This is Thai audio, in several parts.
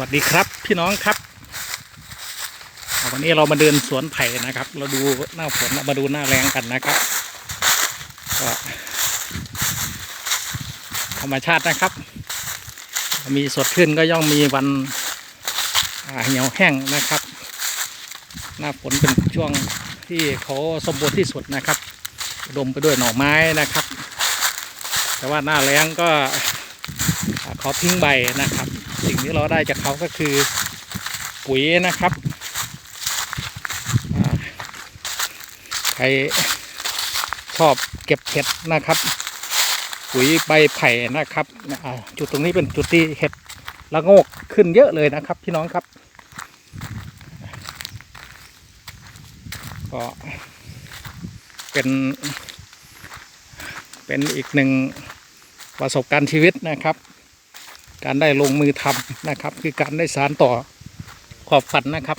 วัสดีครับพี่น้องครับ วันนี้เรามาเดินสวนไผ่นะครับ เราดูหน้าฝนมาดูหน้าแรงกันนะครับก็ธรรมชาตินะครับ มีสดขึ้นก็ย่อมมีวันเหี่ยวแห้งนะครับ หน้าฝนเป็นช่วงที่เขาสมบูรณ์ที่สุดนะครับดมไปด้วยหน่อไม้นะครับ แต่ว่าหน้าแรงก็เขาทิ้งใบนะครับ สิ่งที่เราได้จากเขาก็คือปุ๋ยนะครับใครชอบเก็บเห็ดนะครับ ปุ๋ยใบไผ่นะครับจุดตรงนี้เป็นจุดที่เห็ดละโงกขึ้นเยอะเลยนะครับ พี่น้องครับก็เป็น เป็นอีกหนึ่งประสบการณ์ชีวิตนะครับ การได้ลงมือทำนะครับ คือการได้สารต่อความฝันนะครับ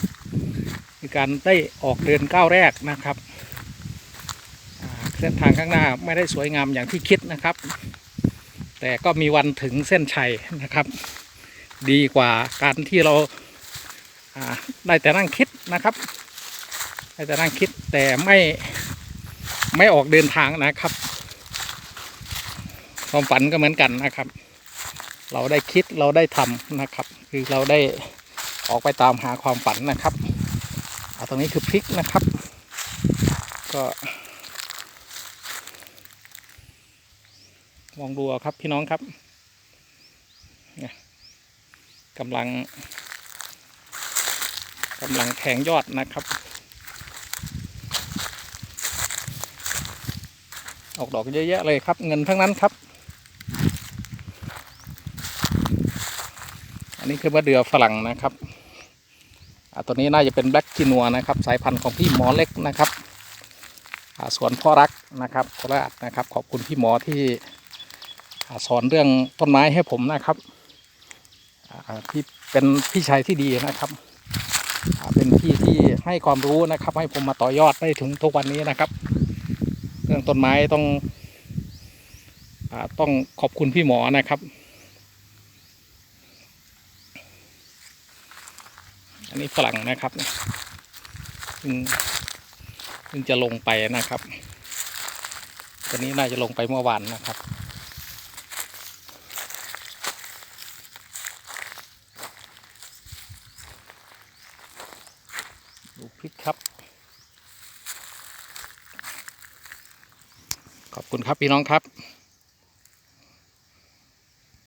คือการได้ออกเดินก้าวแรกนะครับเส้นทางข้างหน้าไม่ได้สวยงามอย่างที่คิดนะครับ แต่ก็มีวันถึงเส้นชัยนะครับ ดีกว่าการที่เราอ่าได้แต่นั่งคิดนะครับได้แต่นั่งคิดแต่ไม่ไม่ออกเดินทางนะครับ ความฝันก็เหมือนกันนะครับ เราได้คิดเราได้ทำนะครับ คือเราได้ออกไปตามหาความฝันนะครับเอาตรงนี้คือพริกนะครับ ก็มองดูครับพี่น้องครับเนี่ยกำลังกำลังแทงยอดนะครับ ออกดอกเยอะแยะเลยครับ เงินทั้งนั้นครับ อันนี้คือมะเดื่อฝรั่งนะครับตัวนี้น่าจะเป็นแบล็กจีนัวนะครับ สายพันธุ์ของพี่หมอเล็กนะครับสวนพ่อรักนะครับโคราชนะครับ ขอบคุณพี่หมอที่สอนเรื่องต้นไม้ให้ผมนะครับพี่เป็นพี่ชายที่ดีนะครับ เป็นพี่ที่ให้ความรู้นะครับ ให้ผมมาต่อยอดได้ถึงทุกวันนี้นะครับ เรื่องต้นไม้ต้องอต้องขอบคุณพี่หมอนะครับ อันนี้ฝรั่งนะครับซึ่งซึ่งจะลงไปนะครับตัวนี้น่าจะลงไปเมื่อวานนะครับดูพริกครับ ขอบคุณครับพี่น้องครับ